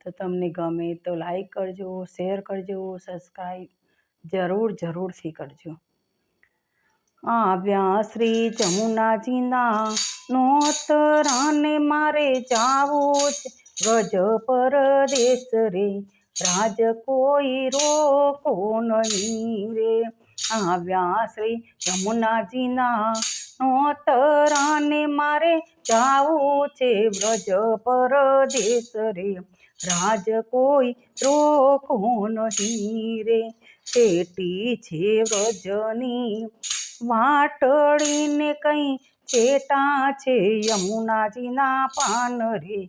તો તમને ગમે તો લાઈક કરજો શેર કરજો સબસ્ક્રાઈબ જરૂર, જરૂરથી કરજો. આવ્યા શ્રી જમુનાજીના નોતરાને મારે જાવું છે વ્રજ પરદેશ રે, રાજ કોઈ રોકો નહીં રે. આવ્યા શ્રી યમુનાજીના નોતરાને મારે જાવું છે વ્રજ પરદેશ રે રાજ કોઈ રોકો નહીં રે. પેટી છે વ્રજની વાટડીને કઈ ચેટા છે યમુનાજીના પાન રે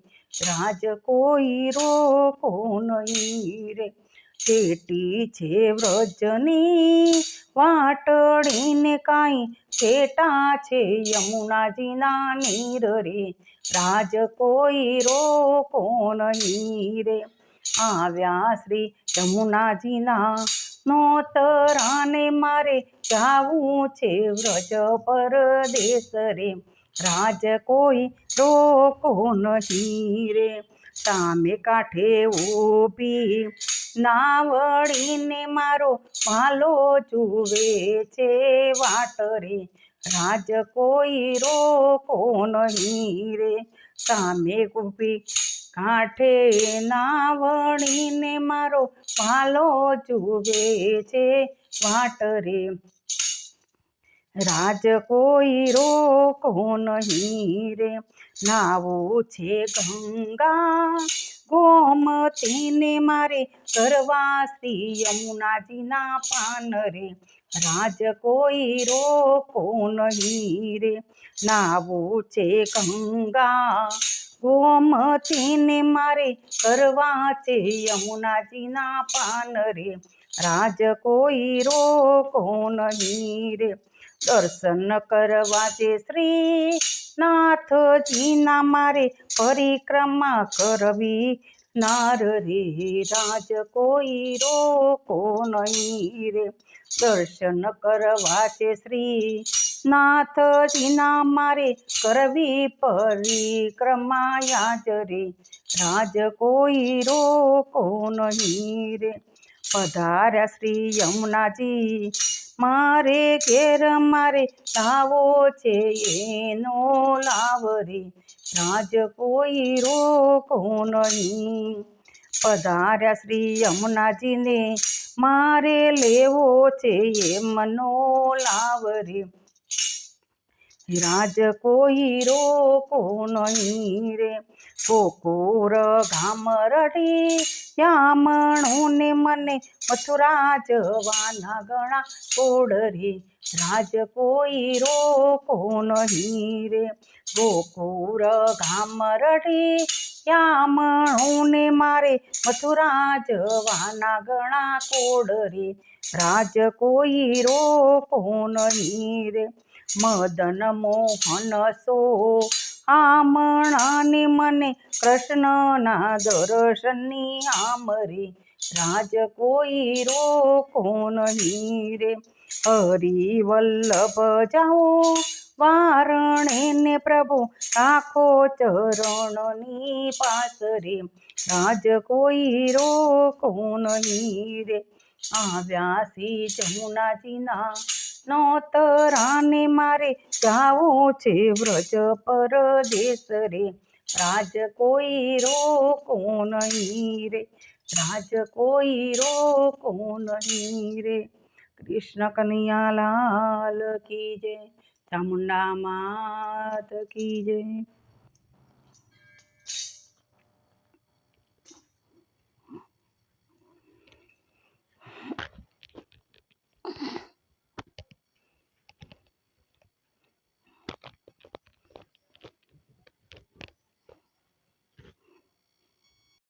રાજ કોઈ રોકો નહીં રે. પેટી છે વ્રજની વાટડીને કાંઈ ચેટા છે યમુનાજીના નીર રે રાજ કોઈ રોકો નહીં રે. આવ્યા શ્રી યમુનાજીના નોતરાને મારે જાવું છે વ્રજ પરદેશ રે. રાજ કોઈ રોકો નહીં રે. સામે કાંઠે ઊભી નાવડીને મારો માલો જુવે છે વાટરે. રાજ કોઈ રોકો નહીં રે. સામે ઊભી કાંઠે નાવણીને મારો ભાલો જુવે છે વાટ રે રાજ કોઈ રોકો નહીં રે. નાવું છે ગંગા ગોમતીને મારે કરવા શ્રી યમુનાજીના પાન રે. રાજ કોઈ રોકો નહીં રે. નાવું છે ગંગા ગોમતીને મારે કરવા છે યમુનાજીના પાન રે. રાજ કોઈ રોકો નહીં રે. દર્શન કરવા જે શ્રી નાથજીના મારે પરિક્રમા કરવી. નાર રે, રાજ કોઈ રોકો નહીં રે. દર્શન કરવા છે શ્રી નાથજીના મારે કરવી પરિક્રમા યાજ રે. રાજ કોઈ રોકો નહીં રે. પધાર્યા શ્રી યમુનાજી. મારે ઘેર મારે લાવો છે એનો લાવ રે. રાજ કોઈ રોકો નહીં. પધાર્યા શ્રી યમુનાજીને, મારે લેવો છે એમનો લાવ રે. રાજ કોઈ રોકો નહીં રે. કોકોર ગામ રડી યામણુને મને મથુરા જવાના ગણા કોડ રે. રાજ કોઈ રોકો નહીં રે. ગોકુર ગામ રડી યામણુને મારે મથુરા જવાના ગણા કોડ રે. રાજ કોઈ રોકો નહીં રે. મદન મોહન સો આમણાને મને કૃષ્ણના દર્શનની આમરે રાજ કોઈ રોકો નહીં રે. હરિવલ્લભ જાઓ વારણે ને પ્રભુ રાખો ચરણની પાસ રે રાજ કોઈ રોકો નહીં રે. આવ્યા શ્રી જમુનાજીના નોતરાને મારે જાવું છે વ્રજ પરદેશ રે. રાજ કોઈ રોકો નહીં રે, રાજ કોઈ રોકો નહીં રે. કૃષ્ણ કનૈયા લાલ કી જય, ચામુંડા માત કી જય.